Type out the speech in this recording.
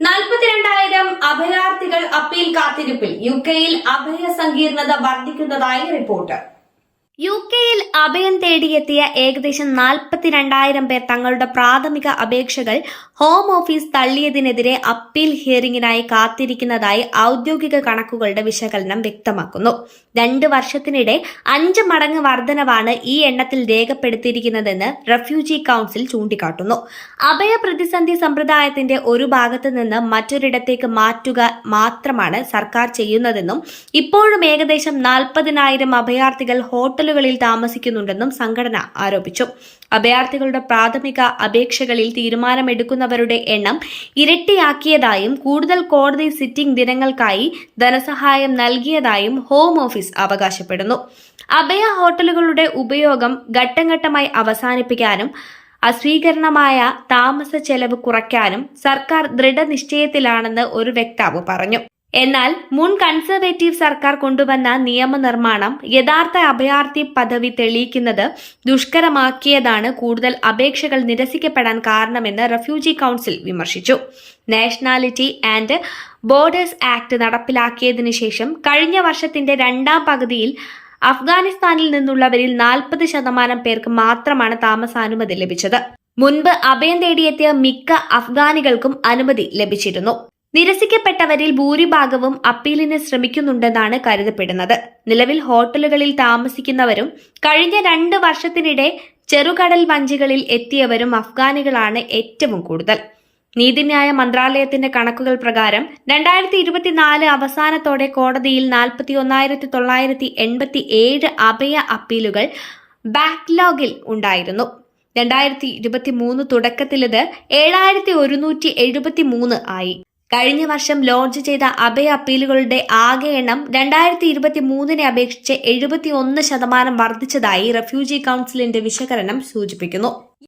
നാൽപ്പത്തിരണ്ടായിരം അഭയാർത്ഥികൾ appeal കാത്തിരിപ്പിൽ U കെയിൽ അഭയ സങ്കീർണത വർദ്ധിക്കുന്നതായി report. U കെയിൽ അഭയം തേടിയെത്തിയ ഏകദേശം നാൽപ്പത്തിരണ്ടായിരം പേർ തങ്ങളുടെ പ്രാഥമിക അപേക്ഷകൾ ഹോം ഓഫീസ് തള്ളിയതിനെതിരെ അപ്പീൽ ഹിയറിംഗിനായി കാത്തിരിക്കുന്നതായി ഔദ്യോഗിക കണക്കുകളുടെ വിശകലനം വ്യക്തമാക്കുന്നു. രണ്ട് വർഷത്തിനിടെ അഞ്ച് മടങ്ങ് വർധനവാണ് ഈ എണ്ണത്തിൽ രേഖപ്പെടുത്തിയിരിക്കുന്നതെന്ന് റെഫ്യൂജി കൌൺസിൽ ചൂണ്ടിക്കാട്ടുന്നു. അഭയ പ്രതിസന്ധി സമ്പ്രദായത്തിന്റെ ഒരു ഭാഗത്ത് നിന്ന് മറ്റൊരിടത്തേക്ക് മാറ്റുക മാത്രമാണ് സർക്കാർ ചെയ്യുന്നതെന്നും ഇപ്പോഴും ഏകദേശം നാൽപ്പതിനായിരം അഭയാർത്ഥികൾ ഹോട്ടലുകളിൽ താമസിക്കുന്നുണ്ടെന്നും സംഘടന ആരോപിച്ചു. അഭയാർത്ഥികളുടെ പ്രാഥമിക അപേക്ഷകളിൽ തീരുമാനമെടുക്കുന്നവരുടെ എണ്ണം ഇരട്ടിയാക്കിയതായും കൂടുതൽ കോടതി സിറ്റിംഗ് ദിനങ്ങൾക്കായി ധനസഹായം നൽകിയതായും ഹോം ഓഫീസ് അവകാശപ്പെടുന്നു. അഭയ ഹോട്ടലുകളുടെ ഉപയോഗം ഘട്ടംഘട്ടമായി അവസാനിപ്പിക്കാനും അസ്വീകരണമായ താമസ ചെലവ് കുറയ്ക്കാനും സർക്കാർ ദൃഢനിശ്ചയത്തിലാണെന്ന് ഒരു വക്താവ് പറഞ്ഞു. എന്നാൽ മുൻ കൺസർവേറ്റീവ് സർക്കാർ കൊണ്ടുവന്ന നിയമനിർമ്മാണം യഥാർത്ഥ അഭയാർത്ഥി പദവി തെളിയിക്കുന്നത് ദുഷ്കരമാക്കിയതാണ്. കൂടുതൽ അപേക്ഷകൾ നിരസിക്കപ്പെടാൻ കാരണമെന്ന് റെഫ്യൂജി കൌൺസിൽ വിമർശിച്ചു. നാഷണാലിറ്റി ആൻഡ് ബോർഡേഴ്സ് ആക്ട് നടപ്പിലാക്കിയതിനു ശേഷം കഴിഞ്ഞ വർഷത്തിന്റെ രണ്ടാം പകുതിയിൽ അഫ്ഗാനിസ്ഥാനിൽ നിന്നുള്ളവരിൽ നാൽപ്പത് ശതമാനം പേർക്ക് മാത്രമാണ് താമസാനുമതി ലഭിച്ചത്. മുൻപ് അഭയം തേടിയെത്തിയ മിക്ക അഫ്ഗാനികൾക്കും അനുമതി ലഭിച്ചിരുന്നു. നിരസിക്കപ്പെട്ടവരിൽ ഭൂരിഭാഗവും അപ്പീലിന് ശ്രമിക്കുന്നുണ്ടെന്നാണ് കരുതപ്പെടുന്നത്. നിലവിൽ ഹോട്ടലുകളിൽ താമസിക്കുന്നവരും കഴിഞ്ഞ രണ്ട് വർഷത്തിനിടെ ചെറുകടൽ വഞ്ചികളിൽ എത്തിയവരും അഫ്ഗാനികളാണ് ഏറ്റവും കൂടുതൽ. നീതിന്യായ മന്ത്രാലയത്തിന്റെ കണക്കുകൾ പ്രകാരം രണ്ടായിരത്തി ഇരുപത്തിനാല് അവസാനത്തോടെ കോടതിയിൽ നാൽപ്പത്തി ഒന്നായിരത്തി തൊള്ളായിരത്തി എൺപത്തി ഏഴ് അഭയ അപ്പീലുകൾ ബാക്ക്ലോഗിൽ ഉണ്ടായിരുന്നു. രണ്ടായിരത്തി ഇരുപത്തി മൂന്ന് തുടക്കത്തിലിത് ഏഴായിരത്തി ഒരുന്നൂറ്റി എഴുപത്തി മൂന്ന് ആയി. കഴിഞ്ഞ വർഷം ലോഞ്ച് ചെയ്ത അഭയ അപ്പീലുകളുടെ ആകെ എണ്ണം രണ്ടായിരത്തി ഇരുപത്തി മൂന്നിനെ അപേക്ഷിച്ച് എഴുപത്തി ഒന്ന് ശതമാനം വർദ്ധിച്ചതായി റെഫ്യൂജി കൌൺസിലിന്റെ വിശകലനം സൂചിപ്പിക്കുന്നു.